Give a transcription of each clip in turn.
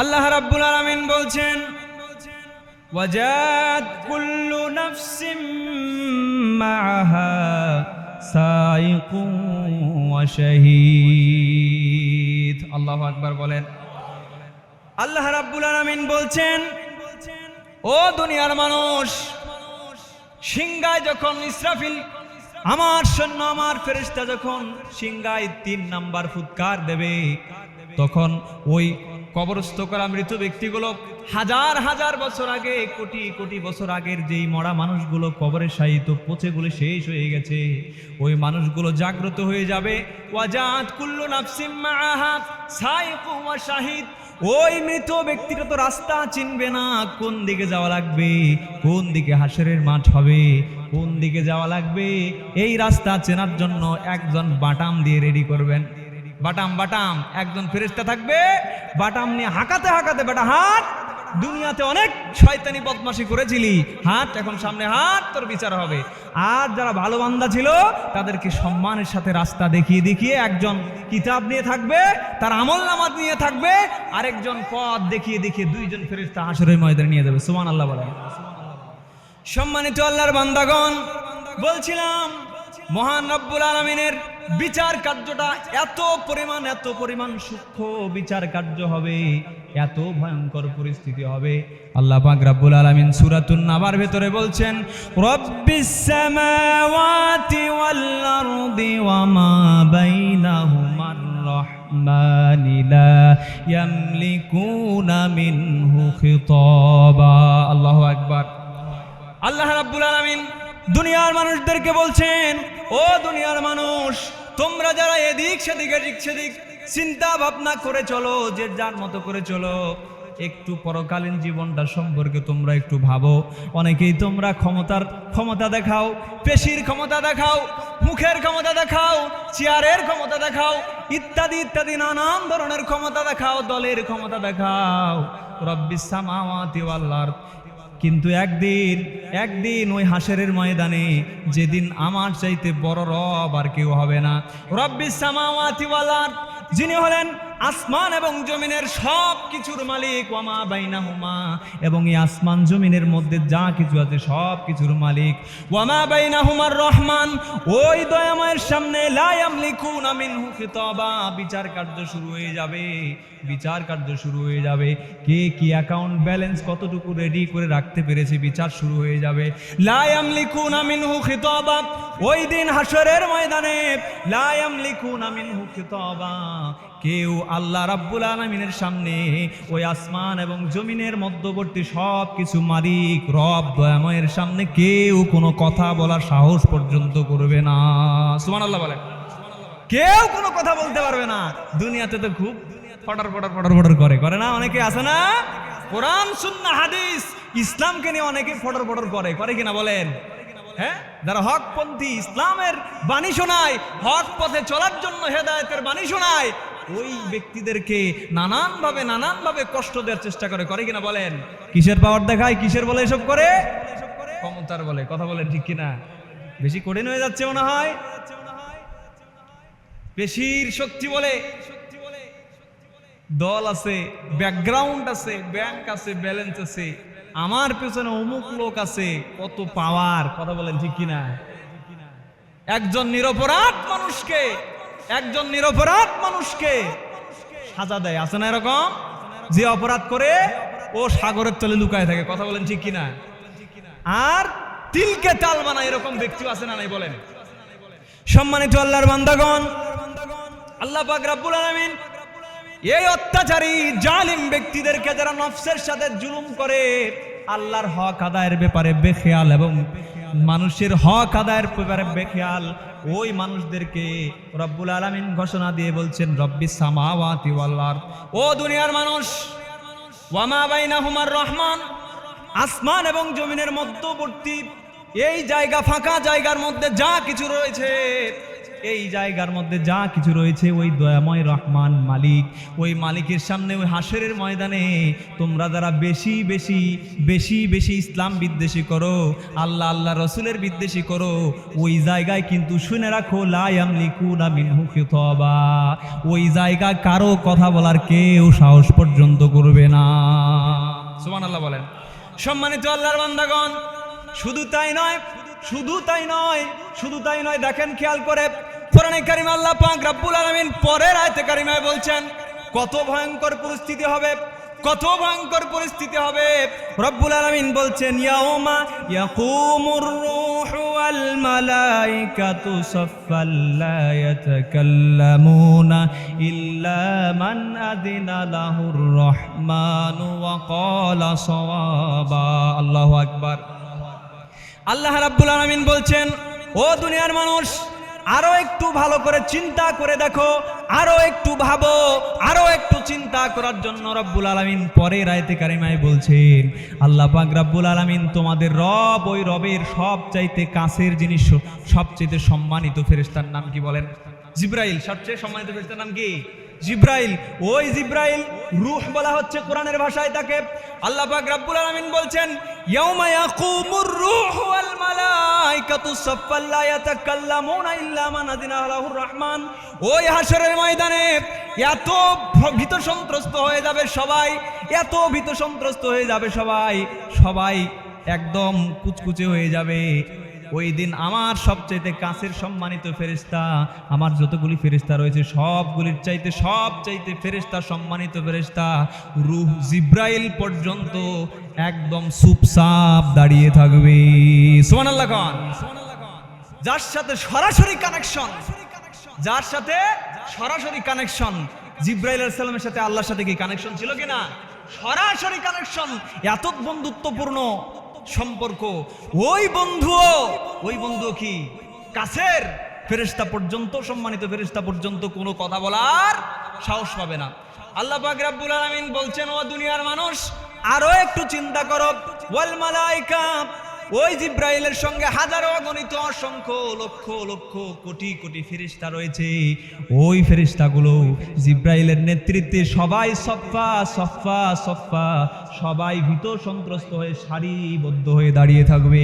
আল্লাহ রাব্বুল আলামিন বলছেন ওয়াজাত কুল্লু নাফসিম মাআহা সাইকুন ওয়া শাহীদ। আল্লাহু আকবার বলেন। আল্লাহ রাব্বুল আলামিন বলছেন, ও দুনিয়ার মানুষ সিংগায় যখন ইসরাফিল, আমার সৈন্য, আমার ফেরেশতা যখন সিংগায় তিন নাম্বার ফুৎকার দেবে, তখন ওই কবরস্থ করা মৃত ব্যক্তিগুলো হাজার হাজার বছর আগে, কোটি কোটি বছর আগের যেই মরা মানুষগুলো কবরে শায়িত পচেগুলো শেষ হয়ে গেছে, ওই মানুষগুলো জাগ্রত হয়ে যাবে। ওয়াজাত কুল্লু ওই মৃত ব্যক্তিটা তো রাস্তা চিনবে না, কোন দিকে যাওয়া লাগবে, কোন দিকে হাসরের মাঠ হবে, কোন দিকে যাওয়া লাগবে। এই রাস্তা চেনার জন্য একজন বাটাম দিয়ে রেডি করবেন। বাটাম বাটাম, একজন ফেরেস্তা থাকবে, বাটাম নিয়ে হাঁকাতে হাঁকাতে, বেটা হাত দুনিয়াতে অনেক শয়তানি বদমাশি করেছিলি হাত এখন সামনে হাত তোর বিচার হবে। আর যারা ভালো বান্দা ছিল, তাদেরকে সম্মানের সাথে রাস্তা দেখিয়ে দেখিয়ে একজন কিতাব নিয়ে থাকবে, তার আমল নামাজ নিয়ে থাকবে, আরেকজন পথ দেখিয়ে দেখিয়ে দুইজন ফেরেস্তা হাসরের ময়দানে নিয়ে যাবে। সুমান আল্লাহ বলে সম্মানিত আল্লাহর বান্দাগণ, বলছিলাম, মহান রব্বুল আলমিনের বিচার কার্যটা এত পরিমাণ এত পরিমাণ সূক্ষ্ম বিচার কার্য হবে, এত ভয়ঙ্কর পরিস্থিতি হবে। আল্লাহ পাক রব্বুল আলামিন সূরাতুন নাবার ভেতরে বলছেন রব্বিস সামাওয়াতি ওয়াল আরদি ওয়া মা বাইনাহুমার রহমানি লা আল্লাহ রাব্বুল আলামিন দুনিয়ার মানুষদেরকে বলছেন, ও দুনিয়ার মানুষ, তোমরা যারা এদিক সেদিক এদিক সেদিক চিন্তা ভাবনা করে চলো, যে যার মতো করে চলো, একটু পরকালীন জীবনটা সম্পর্কে তোমরা একটু ভাবো। অনেকেই তোমরা ক্ষমতার, ক্ষমতা দেখাও, পেশির ক্ষমতা দেখাও, মুখের ক্ষমতা দেখাও, চেয়ারের ক্ষমতা দেখাও, ইত্যাদি ইত্যাদি, নানান ধরনের ক্ষমতা দেখাও, দলের ক্ষমতা দেখাও। রব্বিস সামাওয়াতি ওয়াল আরদ কিন্তু একদিন একদিন ওই হাসেরের ময়দানে যেদিন আমার চাইতে বড় রব আর কেউ হবে না। রব্বিস সামাওয়াতি ওয়াল যিনি হলেন আসমান এবং জমিনের সব কিছুর মালিক ওয়ামা বাইনাহুমা। এবং এই আসমান জমিনের মধ্যে যা কিছু আছে সব কিছুর মালিক। ওয়ামা বাইনাহুমার রহমান, ওই দয়াময়ের সামনে লায়াম লা ইয়ামলিকুনা মিনহু খিতাবা। বিচার কার্য শুরু হয়ে যাবে, বিচার কার্য শুরু হয়ে যাবে। কে কি অ্যাকাউন্ট ব্যালেন্স কতটুকু রেডি করে রাখতে পেরেছে বিচার শুরু হয়ে যাবে। লায়াম লা ইয়ামলিকুনা মিনহু খিতাবা, ওই দিন হাসরের ময়দানে লায়াম লা ইয়ামলিকুনা মিনহু খিতাবা। কেউ আল্লাহ রাব্বুল আলমিনের সামনে ওই আসমান এবং জমিনের মধ্যবর্তী সব কিছু মালিক, রব, দয়াময়ের সামনে কেউ কোনো কথা বলার সাহস পর্যন্ত করবে না। সুমান আল্লাহ বলে কেউ কোনো কথা বলতে পারবে না। দুনিয়াতে তো খুব ফটার ফটার ফটার ফটার করে। করে না অনেকে আছে না? কোরআন সুন্না হাদিস, ইসলামকে নিয়ে অনেকে ফটর ফটর করে। করে কিনা বলেন? হ্যাঁ? যারা হকপন্থী, ইসলামের বাণী শোনায়, হক পথে চলার জন্য হেদায়তের বাণী শোনায় ওই ব্যক্তিদেরকে নানানভাবে নানানভাবে কষ্ট দেওয়ার চেষ্টা করে করে কিনা বলেন? কিসের পাওয়ার দেখায়? কিসের বলে এসব করে? ক্ষমতার বলে, কথা বলেন ঠিক কিনা? বেশি কঠিন হয়ে যাচ্ছে মনে হয়। পেশির শক্তি বলে। দল আছে ব্যাকগ্রাউন্ড আছে ব্যাংক আছে ব্যালেন্স আছে। আমার পেছনে অমুক লোক আছে, কত পাওয়ার কথা বলেন ঠিক কিনা? একজন নিরপরাধ মানুষকে একজন নিরপরাধ মানুষকে সাজা দেয়, আছে না এরকম? যে অপরাধ করে ও সাগরের তলে লুকায় থাকে, কথা বলেন ঠিক কিনা? আর তিলকে তাল বানায় এরকম ব্যক্তিও আছে না নাই বলেন? সম্মানিত আল্লাহর বান্দাগণ, আল্লাহ পাক রাব্বুল আলামিন এই অত্যাচারী জালিম ব্যক্তিদেরকে যারা নফসের সাথে জুলুম করে, আল্লাহর হক আদায়ের ব্যাপারে বেখেয়াল এবং মানুষের হক আদায়ের ব্যাপারে বেখেয়াল, ওই মানুষদেরকে রব্বুল আলমিন ঘোষণা দিয়ে বলছেন, রব্বি সামাওয়াতি ওয়াল্লার ও দুনিয়ার মানুষ, ওয়ামা বাইনাহুমার রহমান, আসমান এবং জমিনের মধ্যবর্তী এই জায়গা ফাঁকা জায়গার মধ্যে যা কিছু রয়েছে এই জায়গার মধ্যে যা কিছু রয়েছে, ওই দয়াময় রহমান মালিক। ওই মালিকের সামনে ওই হাসরের ময়দানে তোমরা যারা বেশি বেশি বেশি বেশি ইসলাম বিদ্বেষী করো, আল্লাহ আল্লাহ রসুলের বিদ্বেষী করো, ওই জায়গায় কিন্তু শুনে রাখো লায়াম লিকুনা মিনহু খিতাবা। ওই জায়গায় কারও কথা বলার কেউ সাহস পর্যন্ত করবে না। বলেন। সম্মানিত আল্লাহর বান্দাগণ, শুধু তাই নয় শুধু তাই নয়, শুধু তাই নয়, দেখেন খেয়াল করে, কোরআনে কারিম আল্লাহ পাক রব্বুল আলামিন পরের আয়তে কারিমায় বলছেন, কত ভয়ঙ্কর পরিস্থিতি হবে, কত ভয়ঙ্কর পরিস্থিতি হবে। রব্বুল আলামিন বলছেন, ইয়াউমা ইয়াকুমুর রূহু ওয়াল মালাইকাতু সাফফান লা ইয়াতাকাল্লামুনা ইল্লা মান আযিনা লাহুর রহমানু ওয়া ক্বালা সাওয়াবা। আল্লাহু আকবার। আল্লাহ রাব্বুল আলামিন বলছেন, ও দুনিয়ার মানুষ, আরও একটু ভালো করে চিন্তা করে দেখো, আরও একটু ভাবো, আরও একটু চিন্তা করার জন্য রব্বুল আলামিন পরে রায়তে কারিমায় বলছেন, আল্লাহ পাক রব্বুল আলামিন তোমাদের রব, ওই রবের সব চাইতে কাছের জিনিস সবচেয়ে সম্মানিত ফেরেশতার নাম কি বলেন? জিব্রাইল, সবচেয়ে সম্মানিত ফেরেশতার নাম কি? জিব্রাইল, ওই জিব্রাইল, রূহ বলা হচ্ছে কোরআনের ভাষায় তাকে। আল্লাহ পাক রব্বুল আলামিন বলছেন, ইয়াউমা ইয়াকুমুর রূহু ওয়াল মালাইকাতু সাফফান লা ইয়াতাকাল্লামুনা ইল্লা মান আযিনা লাহুর রহমান। ওই হাশরের ময়দানে এত ভীত সন্ত্রস্ত হয়ে যাবে সবাই, এত ভীত সন্ত্রস্ত হয়ে যাবে সবাই সবাই একদম কুচকুচে হয়ে যাবে। ওই দিন আমার সবচাইতে কাছের সম্মানিত ফেরেস্তা আমার যতগুলি ফেরেস্তা রয়েছে, সবগুলির চাইতে সব চাইতে ফেরেস্তা সম্মানিত ফেরেস্তা রুহ জিব্রাইল পর্যন্ত একদম সুপসাপ দাঁড়িয়ে থাকবে। সোমান আল্লাহ খান যার সাথে সরাসরি কানেকশন যার সাথে সরাসরি কানেকশন জিব্রাইল সালামের সাথে আল্লাহর সাথে কি কানেকশন ছিল কিনা? সরাসরি কানেকশন এত বন্ধুত্বপূর্ণ। সম্পর্ক। ওই বন্ধুও, ওই বন্ধু কি? কাছের ফেরেস্তা পর্যন্ত, সম্মানিত ফেরেস্তা পর্যন্ত কোনো কথা বলার সাহস পাবে না। আল্লাহ পাক আলামিন বলছেন, ও দুনিয়ার মানুষ, আরও একটু চিন্তা করো। ওই জিব্রাইলের সঙ্গে হাজারো গণিত অসংখ্য, লক্ষ লক্ষ, কোটি কোটি ফেরিস্তা রয়েছে। ওই ফেরিস্তাগুলো জিব্রাইলের নেতৃত্বে সবাই সফা সফা সফা, সবাই ভীত সন্ত্রস্ত হয়ে সারিবদ্ধ হয়ে দাঁড়িয়ে থাকবে।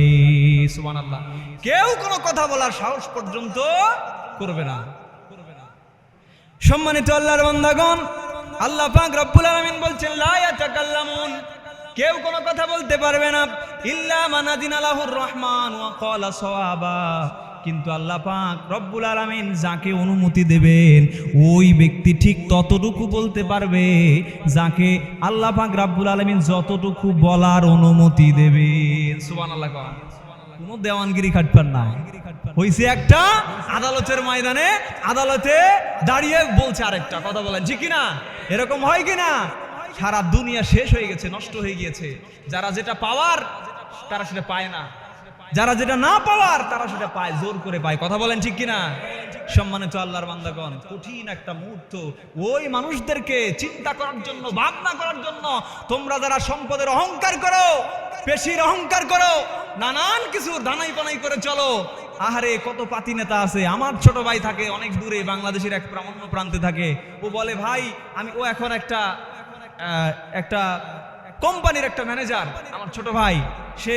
সুমান আল্লাহ কেউ কোনো কথা বলার সাহস পর্যন্ত করবে না। সম্মানিত আল্লাহর বান্দাগণ, আল্লাহ পাক রব্বুল আলামিন ইয়াতাকাল্লামুন কেউ কোনো কথা বলতে পারবে না। ইল্লা মানাদিন আলাহুর রহমান ওয়া ক্বালা সাওয়াবা। কিন্তু আল্লাহ পাক রব্বুল আলামিন যাকে অনুমতি দেবেন, ওই ব্যক্তি ঠিক ততটুকু বলতে পারবে যাকে আল্লাহ পাক রব্বুল আলামিন যতটুকু বলার অনুমতি দেবেন। সুবহানাল্লাহ কন। কোনো দেওয়ানগিরি খাটপার না। হইছে একটা আদালতের ময়দানে, আদালতে দাঁড়িয়ে বলছে আরেকটা, কথা বলেন, ঠিক কিনা? এরকম হয় কিনা? সারা দুনিয়া শেষ হয়ে গেছে, নষ্ট হয়ে গিয়েছে। যারা যেটা পাওয়ার, তারা সেটা পায় না। যারা যেটা না পাওয়ার, তারা সেটা পায়, জোর করে পায়। কথা বলেন ঠিক কিনা? সম্মানিত আল্লাহর বান্দাগণ, কঠিন একটা মুহূর্ত। ওই মানুষদেরকে চিন্তা করার জন্য, ভাবনা করার জন্য তোমরা যারা সম্পদের অহংকার করো, পেশির অহংকার করো, নানান কিছু দানাই পানাই করে চলো। আহারে, কত পাতি নেতা আছে। আমার ছোট ভাই থাকে, অনেক দূরে, বাংলাদেশের এক অন্য প্রান্তে থাকে। ও বলে, ভাই, আমি, ও এখন একটা একটা কোম্পানির একটা ম্যানেজার, আমার ছোট ভাই, সে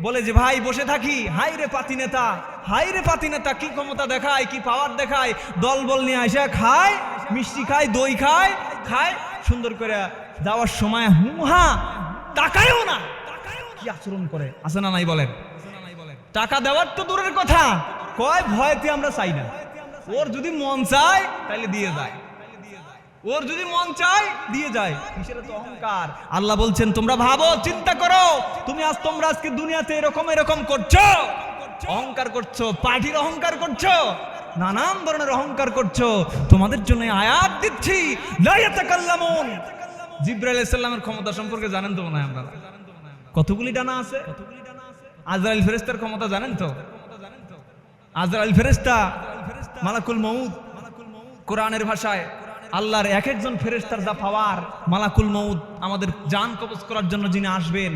বলে যে, ভাই, বসে থাকি। হাই রে পাতি নেতা, হাই রে পাতি নেতা, কি ক্ষমতা দেখায়, কি পাওয়ার দেখায়? দল বল নিয়ে আসে খায়, মিষ্টি খায়, দই খায় খায়, সুন্দর করে যাওয়ার সময় হুহা টাকায়ও না। কি আচরণ করে? আছে না নাই বলেন? টাকা দেওয়ার তো দূরের কথা। কয়, ভয়তে আমরা চাই না। ওর যদি মন চায় তাহলে দিয়ে যায়। ওর যদি মন চায়, দিয়ে যায়। কিসের তো অহংকার? আল্লাহ বলছেন, তোমরা ভাবো, চিন্তা করো। তুমি আজ, তোমরা আজকে দুনিয়াতে এরকম এরকম করছ। অহংকার করছ, পার্টির অহংকার করছ, নানান ধরনের অহংকার করছ। তোমাদের জন্য আয়াত দিচ্ছি, লা ইয়াতাকাল্লামুন। জিব্রাইল সালামের ক্ষমতা সম্পর্কে জানেন তো হয় আপনারা? কতগুলি ডানা আছে? আজরাইল ফেরেস্তার ক্ষমতা জানেন তো? আজরাইল ফেরেস্তা মালাকুল মউদ কোরআনের ভাষায় আল্লাহর এক একজন ফেরেস্তার যা পাওয়ার, মালাকুল মৌদ আমাদের জান কবজ করার জন্য যিনি আসবেন,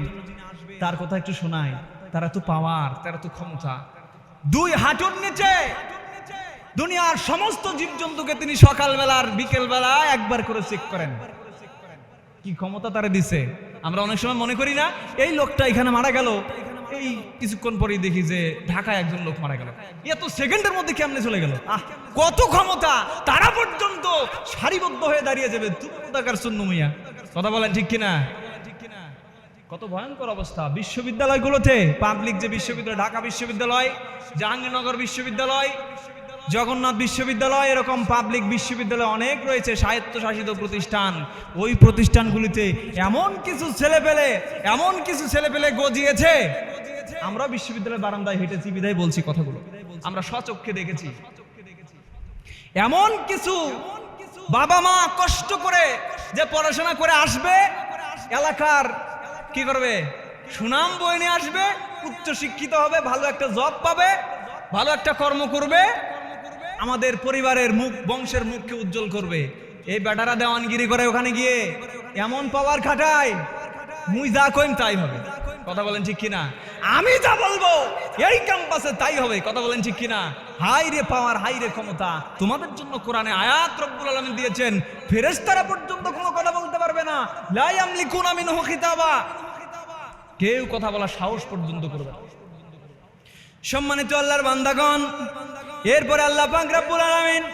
তার কথা একটু শোনায় তারা তো পাওয়ার, তারা তো ক্ষমতা। দুই হাঁটুর নিচে, দুনিয়ার সমস্ত জীবজন্তুকে তিনি সকালবেলার বিকেলবেলা একবার করে চেক করেন। কি ক্ষমতা তারা দিছে? আমরা অনেক সময় মনে করি না, এই লোকটা এখানে মারা গেল এই কিছুক্ষণ পরেই দেখি যে ঢাকায় একজন লোক মারা গেল। এত সেকেন্ডের মধ্যে কেমনে চলে গেল? কত ক্ষমতা? তারা পর্যন্ত সারিবদ্ধ হয়ে দাঁড়িয়ে যাবে। কোথাকার শূন্য মিয়া। কথা বলেন ঠিক কিনা? কত ভয়ঙ্কর অবস্থা। বিশ্ববিদ্যালয়গুলোতে পাবলিক যে বিশ্ববিদ্যালয়, ঢাকা বিশ্ববিদ্যালয়, জাহাঙ্গীরনগর বিশ্ববিদ্যালয় জগন্নাথ বিশ্ববিদ্যালয়, এরকম পাবলিক বিশ্ববিদ্যালয় অনেক রয়েছে, স্বায়ত্তশাসিত প্রতিষ্ঠান। ওই প্রতিষ্ঠানগুলিতে এমন কিছু ছেলে পেলে এমন কিছু ছেলে পেলে গজিয়েছে। আমরা বিশ্ববিদ্যালয়ের বারান্দায় হেঁটেছি, বিদায় বলছি কথাগুলো। আমরা স্বচক্ষে দেখেছি। এমন কিছু বাবা মা কষ্ট করে যে পড়াশোনা করে আসবে, এলাকার কি করবে? সুনাম বই নিয়ে আসবে উচ্চ শিক্ষিত হবে, ভালো একটা জব পাবে, ভালো একটা কর্ম করবে। আমাদের পরিবারের মুখ, বংশের মুখকে উজ্জ্বল করবে। এই বেটারা দেওয়ানগিরি করে ওখানে গিয়ে এমন পাওয়ার খাটায়, মুই যা কইম তাই হবে। কথা বলেন ঠিক কিনা? আমি যা বলব, এই ক্যাম্পাসে তাই হবে। কথা বলেন ঠিক কিনা? হাই রে পাওয়ার হাই রে ক্ষমতা। তোমাদের জন্য কোরআনে আয়াত রব্বুল আলামিন দিয়েছেন। ফেরেশতারা পর্যন্ত কোনো কথা বলতে পারবে না। লা ইয়ামলিকুনা মিনহু খিতাবা। কেউ কথা বলা সাহস পর্যন্ত করবে সম্মানিত আল্লাহর বান্দাগণ এরপরে আল্লাহ পাক রব্বুল আলামিন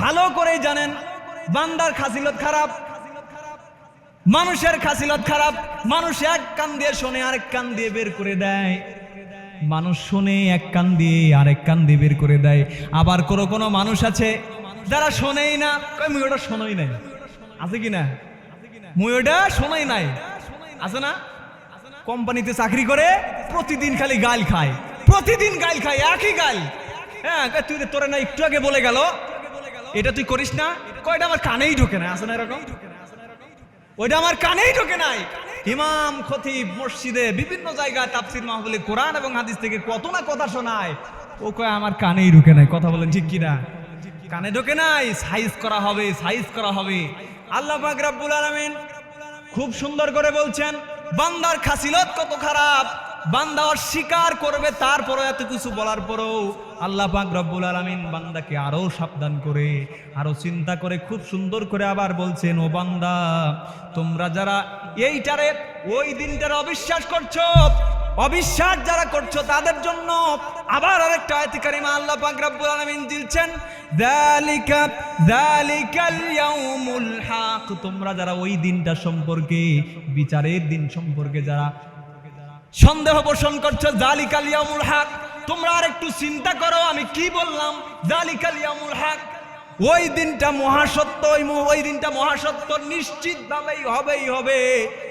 ভালো করেই জানেন বান্দার খাসিলত খারাপ, মানুষের খাসিলত খারাপ, মানুষ এক কান দিয়ে শোনে, আরেক কান দিয়ে বের করে দেয়। মানুষ শোনে, এক কান দিয়ে আরেক কান দিয়ে বের করে দেয়। আবার কোনো কোনো মানুষ আছে যারা শোনেই না মুই ওটা শোনোই নাই। আছে কি না? মুই ওটা শোনাই নাই। আছে না? কোম্পানিতে চাকরি করে, প্রতিদিন খালি গাল খায়। প্রতিদিন গাল খায়, একই গাল হ্যাঁ তুই তোরে না, একটু আগে বলে গেল। এটা তুই করিস না। কয়টা আমার কানেই ঢোকে না, আছে না এরকম? ওইটা আমার কানেই ঢোকে নাই। ইমাম, খতিব, মসজিদে বিভিন্ন জায়গায় তাফসির মাহবুলে কোরআন এবং হাদিস থেকে কত না কথা শোনায়। ও কয়, আমার কানেই ঢোকে নাই। কথা বলেন ঠিক কিনা? কানে ঢোকে নাই, সাইজ করা হবে, সাইজ করা হবে। আল্লাহ পাক রাব্বুল আলামিন খুব সুন্দর করে বলছেন, বান্দার খাসিলত কত খারাপ, বান্দা অস্বীকার করবে, তারপরও এত কিছু বলার পরেও আল্লাহ পাক রব্বুল আলামিন বান্দাকে আরও সাবধান করে, আরও চিন্তা করে, খুব সুন্দর করে আবার বলছেন, ও বান্দা, তোমরা যারা এইটারে, ওই দিনটার অবিশ্বাস করছ, অবিশ্বাস যারা করছ তাদের জন্য আবার আরেকটা আয়াতি কারিমা আল্লাহ পাক রব্বুল আলামিন দিলছেন তোমরা যারা ওই দিনটা সম্পর্কে, বিচারের দিন সম্পর্কে যারা সন্দেহ পোষণ করছ জালিকাল ইয়াউমুল হক। তোমরা আর একটু চিন্তা করো, আমি কি বললাম? জালিকাল ইয়াউমুল হক। ওই দিনটা মহাসত্য, ওই দিনটা মহাসত্য নিশ্চিত ভাবেই হবেই হবে।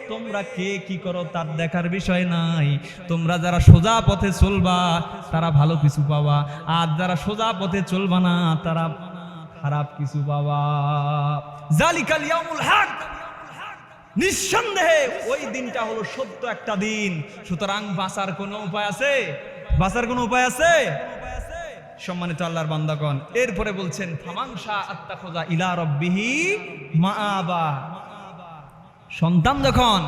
তোমরা কে কি করো তার দেখার বিষয় নাই। তোমরা যারা সোজা পথে চলবা, তারা ভালো কিছু পাবা। আর যারা সোজা পথে চলবা না, তারা খারাপ কিছু পাবা। জালিকাল ইয়াউমুল হক। নিঃসন্দেহে ওই দিনটা হলো সত্য একটা দিন। সুতরাং বাঁচার কোনো উপায় আছে? বাঁচার কোনো উপায় আছে? সম্মানিত আল্লাহর বান্দাগণ, এরপরে বলছেন ফামাংসা আত্মা খোঁজা ইলা রব্বিহি মাআবা। সন্তান যখন,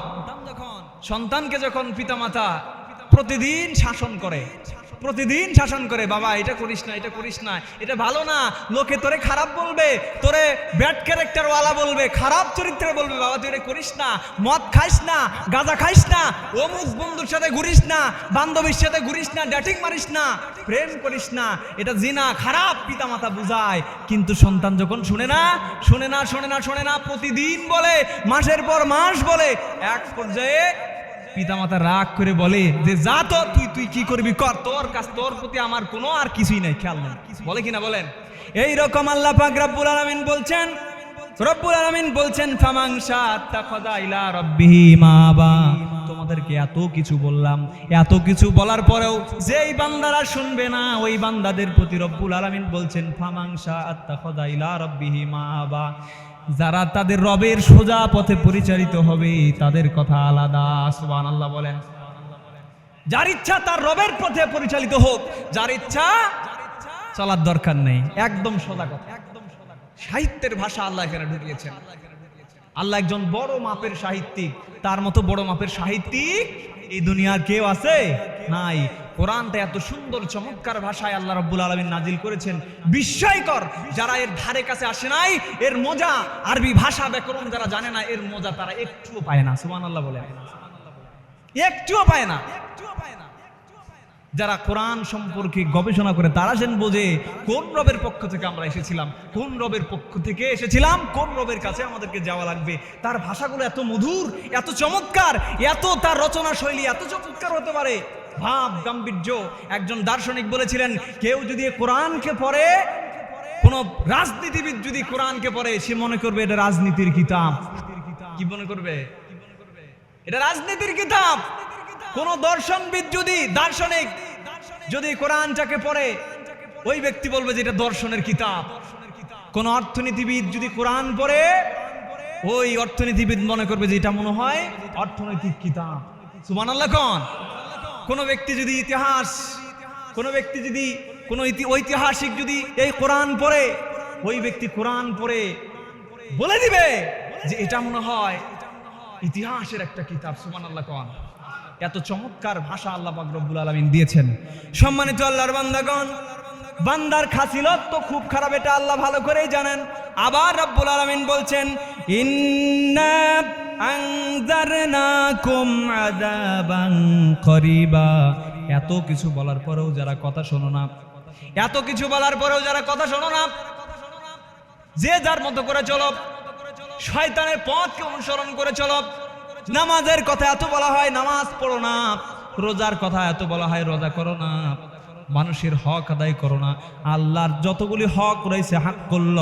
সন্তানকে যখন পিতামাতা প্রতিদিন শাসন করে প্রতিদিন শাসন করে, বাবা, এটা করিস না, এটা করিস না, এটা ভালো না, লোকে তোরে খারাপ বলবে, তোরে ব্যাড ক্যারেক্টার ওয়ালা বলবে, খারাপ চরিত্রে বলবে, বাবা, তুই এটা করিস না, মদ খাইস না, গাঁজা খাইস না, অমুক বন্ধুর সাথে ঘুরিস না, বান্ধবীর সাথে ঘুরিস না ড্যাটিং মারিস না, প্রেম করিস না, এটা জিনা, খারাপ পিতামাতা বুঝায়, কিন্তু সন্তান যখন শুনে না শুনে না, শোনে না শোনে না, প্রতিদিন বলে, মাসের পর মাস বলে, এক পর্যায়ে পিতামাতা রাগ করে বলে যে, যা তো, তুই তুই কি করবি? কর, তোর কাছ তোর প্রতি আমার কোনো আর কিছুই নাই, খেয়াল নেই। বলে কিনা বলেন? এই রকম আল্লাহ পাক রব্বুল আলামিন বলছেন, রব্বুল আলামিন বলছেন ফামাংসা তাখাদা ইলা রাব্বিহি মাবা। তোমাদেরকে এত কিছু বললাম। এত কিছু বলার পরেও যেই বান্দারা শুনবে না, ওই বান্দাদের প্রতি রব্বুল আলামিন বলছেন ফামাংসা আত্তাখাদা ইলা রাব্বিহি মাবা। যারা তাদের রবের সোজা পথে পরিচালিত হবে, তাদের কথা আলাদা সুবান আল্লাহ বলেন। যার ইচ্ছা তার রবের পথে পরিচালিত হোক, যার ইচ্ছা চলার দরকার নেই। একদম সোজা কথা। একদম সাহিত্যের ভাষা আল্লাহ এখানে ঢুকিয়েছেন। আল্লাহ একজন বড় মাপের সাহিত্যিক, তার মতো বড় মাপের সাহিত্যিক এই দুনিয়ার কেউ আছে? নাই। কোরআনটা এত সুন্দর, চমৎকার ভাষায় আল্লাহ রব্বুল আলমিন নাজিল করেছেন। বিস্ময়কর, যারা এর ধারে কাছে আসে নাই, এর মজা আরবি ভাষা ব্যাকরণ যারা জানে না, এর মজা তারা একটুও পায় না। সুমান আল্লাহ বলে একটুও পায় না একটুও পায় না। যারা কোরআন সম্পর্কে গবেষণা করে তারা যেন বোঝে, কোন রবের পক্ষ থেকে আমরা এসেছিলাম, কোন রবের পক্ষ থেকে এসেছিলাম, কোন রবের কাছে আমাদেরকে যাওয়া লাগবে, তার ভাষাগুলো এত মধুর, এত চমৎকার, এত তার রচনা শৈলী এত চমৎকার হতে পারে। ভাব, গাম্ভীর্য, একজন দার্শনিক বলেছিলেন, কেউ যদি কোরআনকে পড়ে, কোন রাজনীতিবিদ যদি কোরআনকে পড়ে, সে মনে করবে এটা রাজনীতির কিতাব। কি মনে করবে? এটা রাজনীতির কিতাব। কোন দর্শনবিদ যদি দার্শনিক, যদি কোরআনটাকে পড়ে, ওই ব্যক্তি বলবে যে এটা দর্শনের কিতাব। কোন অর্থনীতিবিদ যদি কোরআন পড়ে, ওই অর্থনীতিবিদ মনে করবে যে এটা মনে হয় অর্থনৈতিক কিতাব। সুমান কন? কোন ব্যক্তি যদি ইতিহাস, কোন ব্যক্তি যদি কোন ঐতিহাসিক যদি এই কোরআন পড়ে, ওই ব্যক্তি কোরআন পড়ে, বলে দিবে যে এটা মনে হয় ইতিহাসের একটা কিতাব। সুমান আল্লাহ কন? এত চমৎকার ভাষা আল্লাহ রব্বুল আলামিন দিয়েছেন। সম্মানিত আল্লাহর বান্দাগণ, বান্দার খাসিলত তো খুব খারাপ, এটা আল্লাহ ভালো করেই জানেন। আবার রব্বুল আলামিন বলছেন এত কিছু বলার পরেও যারা কথা শোনো না, এত কিছু বলার পরেও যারা কথা শোনো না, যে যার মতো করে চলো, শয়তানের পথকে অনুসরণ করে চলো। নামাজের কথা এত বলা হয়, নামাজ পড়ো না। রোজার কথা এত বলা হয়, রোজা করো না। মানুষের হক আদায় করো না। আল্লাহর যতগুলি হক রয়েছে হাক করল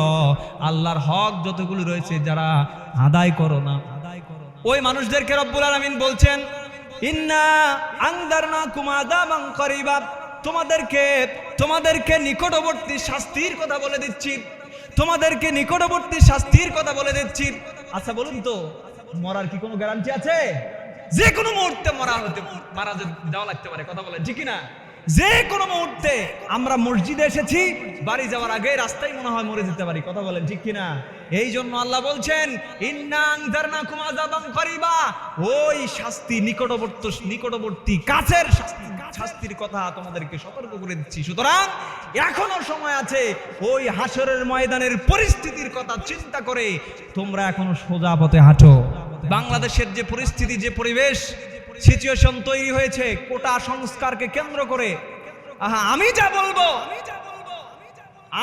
আল্লাহর হক যতগুলি রয়েছে, যারা আদায় করো না। ওই মানুষদেরকে রব্বুল আলামিন বলছেন, ইন্না আংদারনা কুমাদাবাং করিবা। তোমাদেরকে তোমাদেরকে নিকটবর্তী শাস্তির কথা বলে দিচ্ছি। তোমাদেরকে নিকটবর্তী শাস্তির কথা বলে দিচ্ছি। আচ্ছা বলুন তো মরার কি কোনো গ্যারান্টি আছে? যে কোনো মুহূর্তে মরা হতে, মারা যাওয়া লাগতে পারে, কথা বলেন, ঠিক না যে কোনো মুহূর্তে আমরা মসজিদে এসেছি, বাড়ি যাওয়ার আগে রাস্তায় মনে হয় মরে যেতে পারি, কথা বলেন, ঠিক কিনা? এই জন্য আল্লাহ বলছেন ওই শাস্তি নিকটবর্তী নিকটবর্তী কাছের শাস্তি। শাস্তির কথা তোমাদেরকে সতর্ক করে দিচ্ছি। সুতরাং এখনও সময় আছে ওই হাসরের ময়দানের পরিস্থিতির কথা চিন্তা করে তোমরা এখনও সোজা পথে হাঁটো। বাংলাদেশের যে পরিস্থিতি, যে পরিবেশ সিচুয়েশন তৈরি হয়েছে, কোটা সংস্কারকে কেন্দ্র করে। আহা, আমি যা বলব,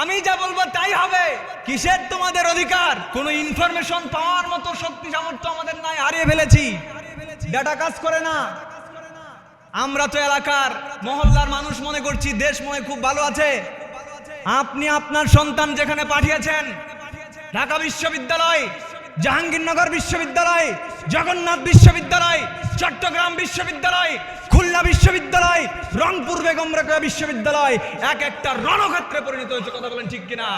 আমি যা বলব তাই হবে। কিসের তোমাদের অধিকার? কোনো ইনফরমেশন পাওয়ার মতো শক্তি, সামর্থ্য আমাদের নাই, হারিয়ে ফেলেছি। ডাটা কাজ করে না। আমরা তো এলাকার মহল্লার মানুষ মনে করছি, দেশ মনে খুব ভালো আছে। আপনি আপনার সন্তান যেখানে পাঠিয়েছেন, ঢাকা বিশ্ববিদ্যালয়, জাহাঙ্গীরনগর বিশ্ববিদ্যালয়, জগন্নাথ বিশ্ববিদ্যালয়, চট্টগ্রাম বিশ্ববিদ্যালয়, খুলনা বিশ্ববিদ্যালয়, রংপুর বেগম রোকেয়া বিশ্ববিদ্যালয়, এক একটা রণক্ষেত্রে পরিণত হয়েছে, কথা বলেন ঠিক কিনা?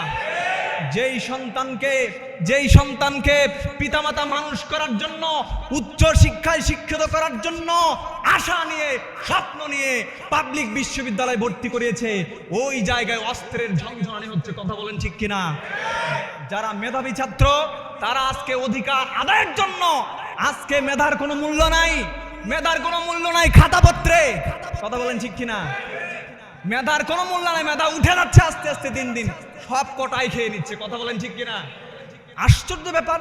যেই সন্তানকে যেই সন্তানকে পিতামাতা মানুষ করার জন্য, উচ্চ শিক্ষায় শিক্ষিত করার জন্য আশা নিয়ে, স্বপ্ন নিয়ে পাবলিক বিশ্ববিদ্যালয়ে ভর্তি করিয়েছে, ওই জায়গায় অস্ত্রের ঝংঝনানি হচ্ছে কথা বলেন ঠিক কিনা? যারা মেধাবী ছাত্র, তারা আজকে অধিকার আদায়ের জন্য, আজকে মেধার কোনো মূল্য নাই, মেধার কোনো মূল্য নাই খাতাপত্রে, কথা বলেন ঠিক কিনা? মেধার কোনো মূল্য নাই, মেধা উঠে যাচ্ছে আস্তে আস্তে দিন দিন। সব কোটাই খেয়ে নিচ্ছে, কথা বলেন ঠিক কিনা? আশ্চর্য ব্যাপার।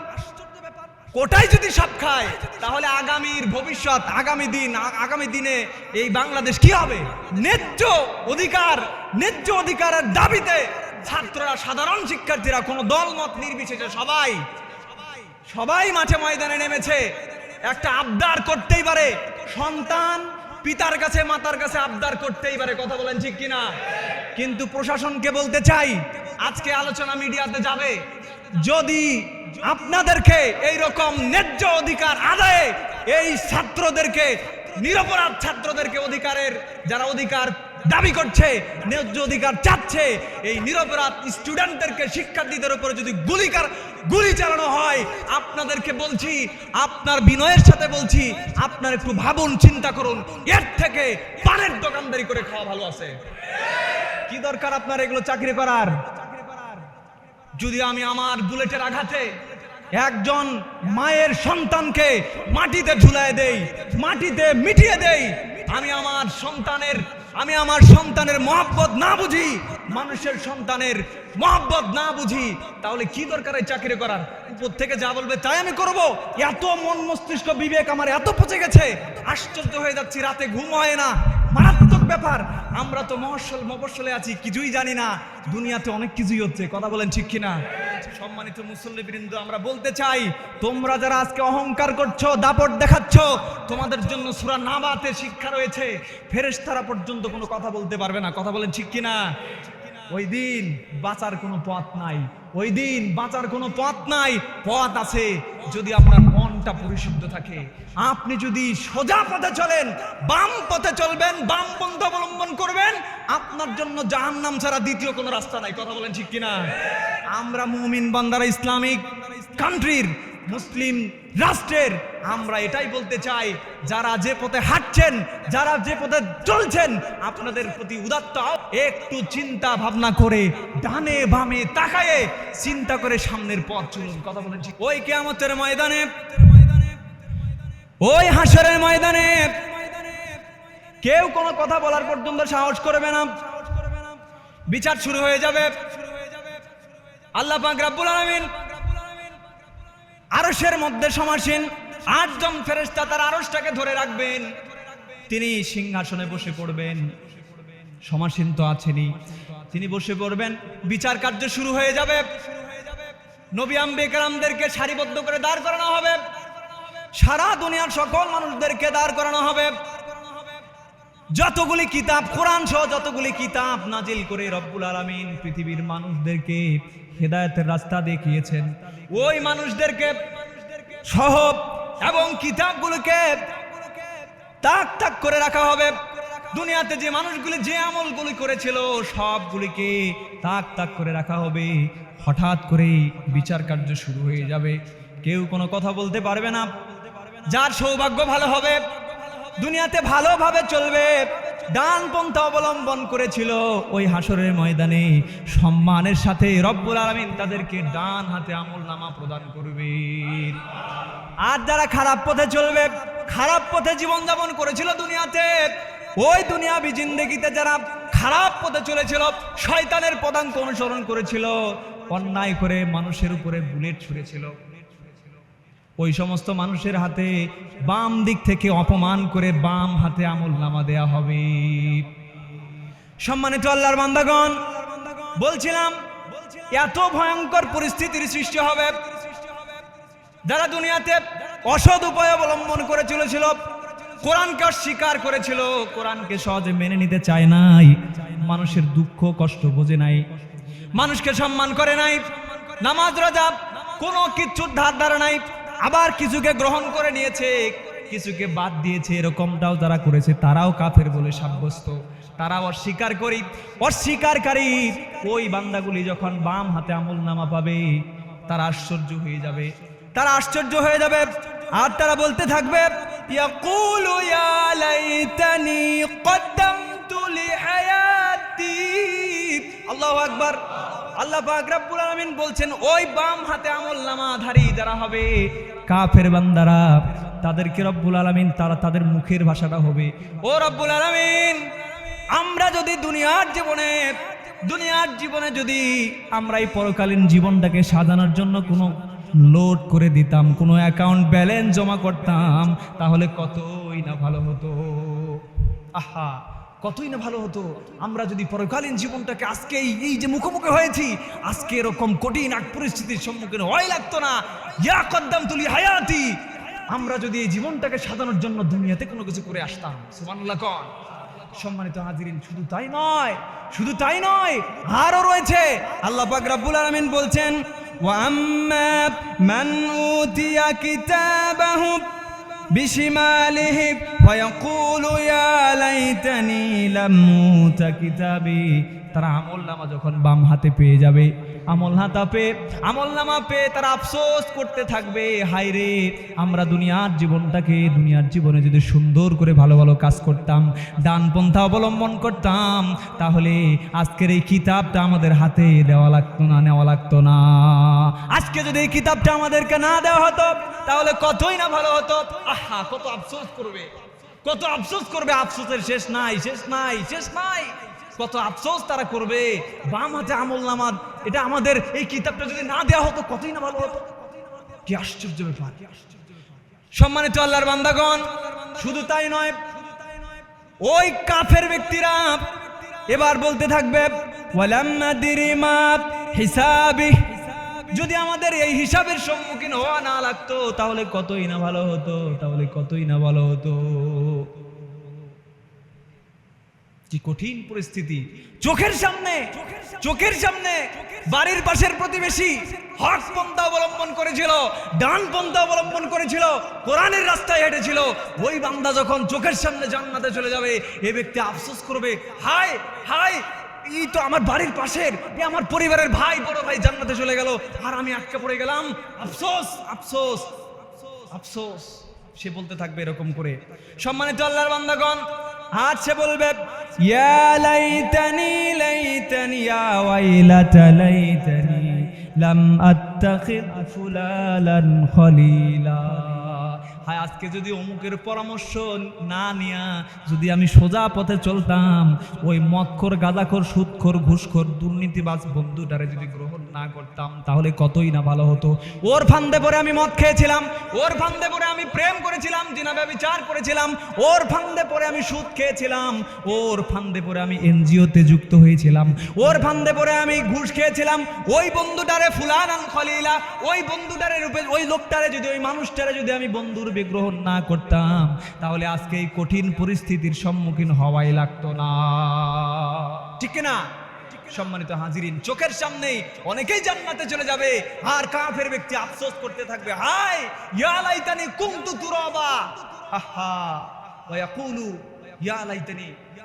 কোটাই যদি সব খায়, তাহলে আগামীর ভবিষ্যৎ, আগামী দিন আগামী দিনে এই বাংলাদেশ কি হবে? ন্যায্য অধিকার, ন্যায্য অধিকারের দাবিতে ছাত্ররা, সাধারণ শিক্ষার্থীরা, কোনো দলমত নির্বিশেষে সবাই সবাই মাঠে ময়দানে নেমেছে। একটা আবদার করতেই পারে। সন্তান পিতার কাছে, মাতার কাছে আবদার করতেই পারে, কথা বলেন ঠিক কিনা? কিন্তু প্রশাসনকে বলতে চাই, আজকে আলোচনা মিডিয়াতে যাবে। যদি আপনাদেরকে এই রকম ন্যায্য অধিকার আদায়ে এই ছাত্রদেরকে, নিরপরাধ ছাত্রদেরকে অধিকারের, যারা অধিকার দাবি করছে, ন্যায্য অধিকার চাচ্ছে। এই নিরপরাধ স্টুডেন্টদেরকে শিক্ষার্থীদের উপরে যদি গুলিকার গুলি চালানো হয়, আপনাদেরকে বলছি, আপনার বিনয়ের সাথে বলছি, আপনার একটু ভাবুন, চিন্তা করুন। এর থেকে পানের দোকানদারি করে খাওয়া ভালো আছে। কি দরকার আপনার এগুলো চাকরি করার? যদি আমি আমার বুলেটের আঘাতে একজন মায়ের সন্তানকে মাটিতে ঝুলায় দেই, মাটিতে মিটিয়ে দেই, আমি আমার সন্তানের আমি আমার সন্তানের মহাব্বত না বুঝি, মানুষের সন্তানের মহাব্বত না বুঝি, তাহলে কি দরকার এই চাকরি করার? উপর থেকে যা বলবে তাই আমি করব। এত মন মস্তিষ্ক বিবেক আমার এত পচে গেছে, আশ্চর্য হয়ে যাচ্ছি, রাতে ঘুম হয় না। মারাত্মক ব্যাপার। আমরা তো মহসল মফসলে আছি, কিছুই জানি না। দুনিয়াতে অনেক কিছুই হচ্ছে, কথা বলেন ঠিক কিনা? সম্মানিত মুসল্লি বৃন্দ আমরা বলতে চাই, তোমরা যারা আজকে অহংকার করছ, দাপট দেখাচ্ছ, তোমাদের জন্য সুরা নাবাতে শিক্ষা রয়েছে। ফেরেশতারা পর্যন্ত কোনো কথা বলতে পারবে না, কথা বলেন ঠিক কিনা? ওই দিন বাঁচার কোনো পথ নাই, ওই দিন বাঁচার কোনো পথ নাই, পথ আছে। যদি আপনার মনটা পরিশুদ্ধ থাকে। আপনি যদি সোজা পথে চলেন, বাম পথে চলবেন, বাম পন্থা অবলম্বন করবেন, আপনার জন্য জাহান্নাম ছাড়া দ্বিতীয় কোনো রাস্তা নাই। কথা বলেন ঠিক কিনা? আমরা মুমিন বান্দারা ইসলামিক কান্ট্রির মুসলিম রাষ্ট্রের, আমরা এটাই বলতে চাই, যারা যে পথে হাঁটছেন, যারা যে পথে চলছেন, আপনাদের প্রতি উদাত্ত একটু চিন্তা ভাবনা করে ডানে বামে তাকায়ে চিন্তা করে সামনের পথ চলুন। কথা বলেন ওই কেয়ামতের ময়দানে ওই হাসরের ময়দানে কেউ কোনো কথা বলার পর্যন্ত সাহস করবে না। বিচার শুরু হয়ে যাবে। আল্লাহ পাক রাব্বুল আলামিন আরশের মধ্যে সমাসীন আটজন ফেরেশতা তার আরশটাকে ধরে রাখবেন। তিনি সিংহাসনে বসে পড়বেন। সমাসীন তো আছেনই। তিনি বসে পড়বেন। বিচার কার্য শুরু হয়ে যাবে। নবী আম্বেকরামদেরকে সারিবদ্ধ করে দাঁড় করানো হবে। সারা দুনিয়ার সকল মানুষদেরকে দাঁড় করানো হবে। যতগুলি কিতাব, কোরআন সহ যতগুলি কিতাব নাজিল করে রব্বুল আলামিন পৃথিবীর মানুষদেরকে হেদায়েতের রাস্তা দেখিয়েছেন। ওই মানুষদেরকে সহ এবং কিতাবগুলোকে তাক তাক করে রাখা হবে। দুনিয়াতে যে মানুষগুলি যে আমলগুলি করেছিল, সবগুলিকে তাক তাক করে রাখা হবে। হঠাৎ করেই বিচার কার্য শুরু হয়ে যাবে। কেউ কোনো কথা বলতে পারবে না। যার সৌভাগ্য ভালো হবে, দুনিয়াতে ভালোভাবে চলবে, ডান পন্থা অবলম্বন করেছিল ওই হাসরের ময়দানে। সম্মানের সাথে রব্বুল আলমিন তাদেরকে ডান হাতে আমল নামা প্রদান করবে আর যারা খারাপ পথে চলবে, খারাপ পথে জীবনযাপন করেছিল দুনিয়াতে, ওই দুনিয়াবি জিন্দেগিতে যারা খারাপ পথে চলেছিল, শয়তানের পদাঙ্ক অনুসরণ করেছিল, অন্যায় করে মানুষের উপরে বুলেট ছুঁড়েছিল। ওই সমস্ত মানুষের হাতে বাম দিক থেকে অপমান করে বাম হাতে আমল নামা দেয়া হবে। সম্মানিত আল্লাহর বান্দাগণ, বলছিলাম, এত ভয়ঙ্কর পরিস্থিতির সৃষ্টি হবে। যারা দুনিয়াতে অসৎ উপায় অবলম্বন করে চলেছিল কোরআনকে অস্বীকার করেছিল, কোরআনকে সহজে মেনে নিতে চায় নাই, মানুষের দুঃখ, কষ্ট বোঝে নাই, মানুষকে সম্মান করে নাই, নামাজ, রোজা কোনো কিচ্ছুর ধার ধারে নাই আবার কিছুকে গ্রহণ করে নিয়েছে, কিছুকে বাদ দিয়েছে, এরকমটাও যারা করেছে, তারাও কাফের বলে সাব্যস্ত। তারা অস্বীকার করি অস্বীকারী ওই বান্দাগুলি যখন বাম হাতে আমল নামা পাবে, তারা আশ্চর্য হয়ে যাবে। তারা আশ্চর্য হয়ে যাবে। আর তারা বলতে থাকবে আল্লাহু আকবার। আল্লাহ পাক রব্বুল বলছেন, ওই বাম হাতে আমল নামাধারী যারা হবে, কাফের বান্দারা, তাদেরকে রব্বুল আলামিন, তারা তাদের মুখের ভাষাটা হবে। ও রব্বুল আলামিন, আমরা যদি দুনিয়ার জীবনে দুনিয়ার জীবনে যদি আমরা এই পরকালীন জীবনটাকে সাজানোর জন্য কোনো লোড করে দিতাম, কোনো অ্যাকাউন্ট ব্যালেন্স জমা করতাম, তাহলে কতই না ভালো হতো। আহা! কতই না ভালো হতো। আমরা যদি পরকালীন জীবনটাকে আজকেই এই- যে মুখোমুখি হয়েছি, আজকে এরকম কঠিন এক পরিস্থিতির সম্মুখীন হয় লাগতো না। ইয়া কদ্দাম তুলি হায়াতি। আমরা যদি এই জীবনটাকে সাজানোর জন্য দুনিয়াতে কোনো কিছু করে আসতাম, সুবহানাল্লাহ কন। সম্মানিত হাজিরিন, শুধু তাই নয়, শুধু তাই নয়, আরও রয়েছে। আল্লাহ পাক রাব্বুল আলামিন বলছেন, ওয়া আম্মা মান উতিয়া কিতাবাহু বিশিমালিহি ফায়াকুলু ইয়া লাইতানি লাম উতা কিতাবি তারা আমল নামা যখন বাম হাতে পেয়ে যাবে আমল হাতা পেয়ে আমল নামা পেয়ে তারা আফসোস করতে থাকবে। হায় রে, আমরা দুনিয়ার জীবনটাকে, দুনিয়ার জীবনে যদি সুন্দর করে ভালো ভালো কাজ করতাম ডান পন্থা অবলম্বন করতাম, তাহলে আজকের এই কিতাবটা আমাদের হাতে দেওয়া লাগতো না, নেওয়া লাগতো না। আজকে যদি এই কিতাবটা আমাদেরকে না দেওয়া হতো, তাহলে কতই না ভালো হতো। আহা, কত আফসোস করবে। কত আফসোস করবে, আফসোসের শেষ নাই শেষ নাই শেষ নাই। কত আফসোস তারা করবে। বাম হাতে আমল নামাজ, এটা আমাদের এই কিতাবটা যদি না দেওয়া হতো, কতই না ভালো হতো। কি আশ্চর্য ব্যাপার। সম্মানিত আল্লাহর বান্দাগণ, শুধু তাই নয়, ওই কাফের ব্যক্তিরা এবার বলতে থাকবে যদি আমাদের এই হিসাবের সম্মুখীন হওয়া না লাগতো, তাহলে কতই না ভালো হতো, তাহলে কতই না ভালো হতো। কি কঠিন পরিস্থিতি। চোখের সামনে চোখের সামনে বাড়ির পাশের প্রতিবেশী হক পন্থা অবলম্বন করেছিল, ডান পন্থা অবলম্বন করেছিল, কোরআনের রাস্তায় হেঁটেছিল। ওই বান্দা যখন চোখের সামনে জান্নাতে চলে যাবে, এ ব্যক্তি আফসোস করবে, হায় হায়, এই তো আমার বাড়ির পাশের, এ আমার পরিবারের ভাই, বড় ভাই জান্নাতে চলে গেল, আর আমি আটকে পড়ে গেলাম। আফসোস আফসোস আফসোস। সে বলতে থাকবে এরকম করে। সম্মানিত আল্লাহর বান্দাগণ আর সে বলবে ইয়া লাইতানি লাইতানি ইয়া ওয়াইলাতা লাইতানি লাম আত্তাখিদ ফুলালান খলিলা হায় আজকে যদি অমুকের পরামর্শ না নিয়া যদি আমি সোজা পথে চলতাম, ওই মদখোর গাঁদাখোর সুদখোর ঘুষখোর, দুর্নীতিবাজ বন্ধুটারে যদি গ্রহণ না করতাম, তাহলে কতই না ভালো হতো? ওর ফান্দে পরে আমি মদ খেয়েছিলাম, ওর ফান্দে পরে আমি প্রেম করেছিলাম, জিনা ব্যবচার করেছিলাম, ওর ফান্দে পরে আমি সুদ খেয়েছিলাম, ওর ফান্দে পরে আমি এনজিওতে যুক্ত হয়েছিলাম, ওর ফান্দে পরে আমি ঘুষ খেয়েছিলাম, ওই বন্ধুটারে ফুলানান খলিলা, ওই বন্ধুটারে রূপে, ওই লোকটারে যদি, ওই মানুষটারে যদি আমি বন্ধুর গ্রহণ না করতাম, তাহলে আজকে এই কঠিন পরিস্থিতির সম্মুখীন হওয়াই লাগতো না। ঠিক না সম্মানিত হাজিরিন, চোখের সামনেই অনেকেই জান্নাতে চলে যাবে, আর কাফের ব্যক্তি আফসোস করতে থাকবে হায় ইয়া কুনতু তুরাবা। আহা, ওয়া ইয়াকুলু, ইয়া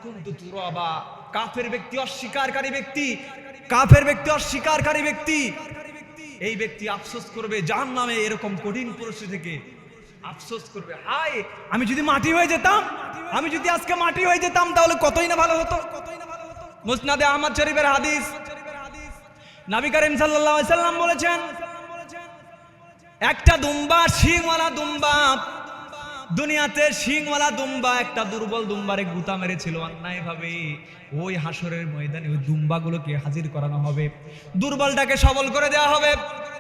কুনতু তুরাবা। কাফের ব্যক্তি অস্বীকারকারী ব্যক্তি, কাফের ব্যক্তি অস্বীকারকারী ব্যক্তি। এই ব্যক্তি আফসোস করবে জাহান নামে এরকম কঠিন পরিস্থিতি থেকে আফসোস করবে। হায় আমি যদি মাটি হয়ে যেতাম, আমি যদি আজকে মাটি হয়ে যেতাম, তাহলে কতই না ভালো হতো? মুসনাদে আহমদ শরীফের হাদিস। নবী করিম সাল্লাল্লাহু আলাইহি সাল্লাম বলেছেন, একটা দুম্বা শিংওয়ালা দুম্বা, দুনিয়াতে শিংওয়ালা দুম্বা, একটা দুর্বল দুম্বারে গুতা মেরেছিল অন্যায় ভাবে ওই হাসরের ময়দানে ওই দুম্বাগুলোকে হাজির করানো হবে। দুর্বলটাকে সবল করে দেওয়া হবে।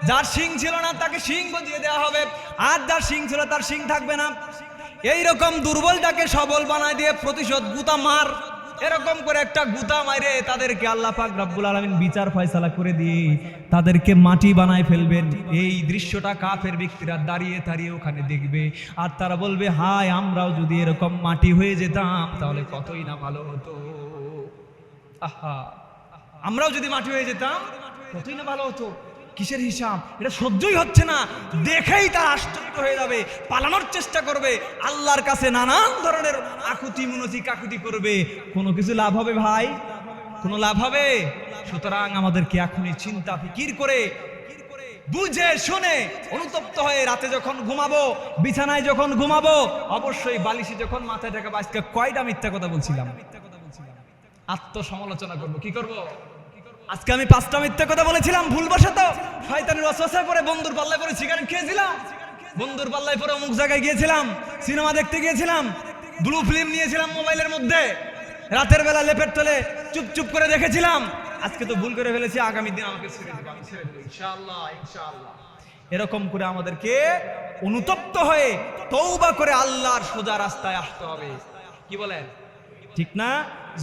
যার শিং ছিল না, তাকে শিং বজিয়ে দেওয়া হবে। আর যার শিং ছিল, তার শিং থাকবে না। এই রকম দুর্বলটাকে সবল বানায় দিয়ে প্রতিশোধ গুতা মার। এরকম করে একটা গুতা মাইরে তাদেরকে আল্লাহ পাক রাব্বুল আলামিন বিচার ফয়সালা করে দিয়ে তাদেরকে মাটি বানায় ফেলবেন। এই দৃশ্যটা কাফের ব্যক্তিরা দাঁড়িয়ে দাঁড়িয়ে ওখানে দেখবে। আর তারা বলবে, হায়, আমরাও যদি এরকম মাটি হয়ে যেতাম, তাহলে কতই না ভালো হতো। আহা, আমরাও যদি মাটি হয়ে যেতাম, কতই না ভালো হতো। কিসের হিসাব? এটা সহ্যই হচ্ছে না। দেখেই তার আশ্চর্য হয়ে যাবে, পালানোর চেষ্টা করবে। আল্লাহর কাছে নানান ধরনের আকুতি, মুনতি, কাকুতি করবে। কোনো কিছু লাভ হবে ভাই? কোনো লাভ হবে? সুতরাং আমাদেরকে এখনই চিন্তা, ফিকির করে, বুঝে, শুনে, অনুতপ্ত হয়ে রাতে যখন ঘুমাবো, বিছানায় যখন ঘুমাবো, অবশ্যই বালিশে যখন মাথায় ঢাকাবো আজকে কয়টা মিথ্যা কথা বলছিলাম? আত্মসমালোচনা করব। কি করব? আজকে আমি পাঁচটা মিথ্যা কথা বলেছিলাম ভুলবশত শয়তানের ওয়াসওয়াসায় পরে বন্ধুর পাল্লায় পরে সিগারেট খেয়েছিলাম। বন্ধুর পাল্লায় পরে অমুক জায়গায় গিয়েছিলাম, সিনেমা দেখতে গিয়েছিলাম, ব্লু ফিল্ম নিয়েছিলাম মোবাইলের মধ্যে। রাতের বেলা লেপের তলে চুপ চুপ করে দেখেছিলাম। আজকে তো ভুল করে ফেলেছি, আগামী দিন আমাকে ছেড়ে ছেড়ে দেবো এরকম করে আমাদেরকে অনুতপ্ত হয়ে তৌবা করে আল্লাহর সোজা রাস্তায় আসতে হবে। কি বলেন? ঠিক না?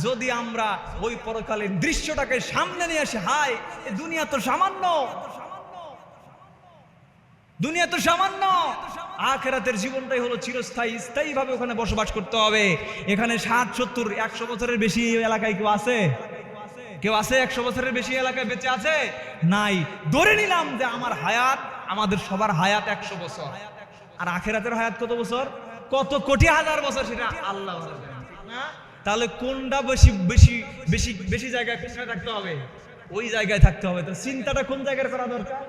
যদি আমরা ওই পরকালের দৃশ্যটাকে সামনে নিয়ে আসি হাই দুনিয়া তো সামান্য। দুনিয়া তো সামান্য। আখেরাতের জীবনটাই হলো চিরস্থায়ী স্থায়ী ভাবে ওখানে বসবাস করতে হবে। এখানে ষাট, সত্তর, একশো বছরের বেশি এলাকায় কেউ আছে? কেউ আছে একশো বছরের বেশি এলাকায় বেঁচে আছে? নাই। ধরে নিলাম যে আমার হায়াত, আমাদের সবার হায়াত একশো বছর। আর আখেরাতের হায়াত কত বছর? কত কোটি হাজার বছর সেটা আল্লাহ না? তাহলে কোনটা বেশি বেশি বেশি বেশি জায়গায় পিছনে থাকতে হবে? ওই জায়গায় থাকতে হবে। তো চিন্তাটা কোন জায়গায় করা দরকার?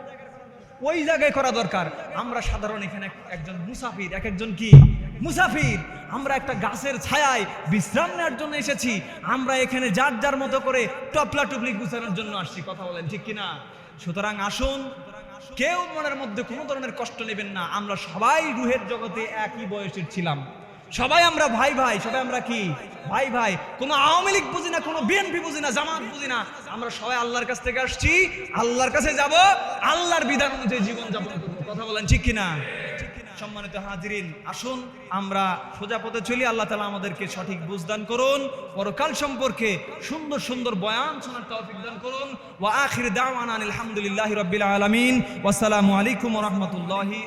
ওই জায়গায় করা দরকার। আমরা সাধারণ এখানে এক- একজন মুসাফির এক একজন কি? মুসাফির। আমরা একটা গাছের ছায়ায় বিশ্রাম নেওয়ার জন্য এসেছি। আমরা এখানে যার যার মতো করে টপলা টুপলি গুছানোর জন্য আসছি। কথা বলেন ঠিক কিনা? সুতরাং আসুন। কেউ মনের মধ্যে কোনো ধরনের কষ্ট নেবেন না। আমরা সবাই রুহের জগতে একই বয়সের ছিলাম। সবাই আমরা ভাই ভাই, সবাই আমরা কি? ভাই ভাই। কোন আওয়ামী লীগ বুঝি না, কোনো বিএনপি বুঝি না, জামাত বুঝি না। আমরা সবাই আল্লাহর কাছ থেকে আসছি, আল্লাহর কাছে যাব, আল্লাহর বিধান অনুযায়ী জীবন যাপন করব। কথা বলেন ঠিক কিনা? সম্মানিত হাজিরিন, আসুন, আমরা সোজা পথে চলি। আল্লাহ তালা আমাদেরকে সঠিক বুঝদান করুন, পরকাল সম্পর্কে সুন্দর সুন্দর বয়ান শোনার তৌফিক দান করুন। ওয়া আখির দাওয়ান আলহামদুলিল্লাহ রবিল আলমিন। ওয়াসালামু আলাইকুম রহমতুল্লাহি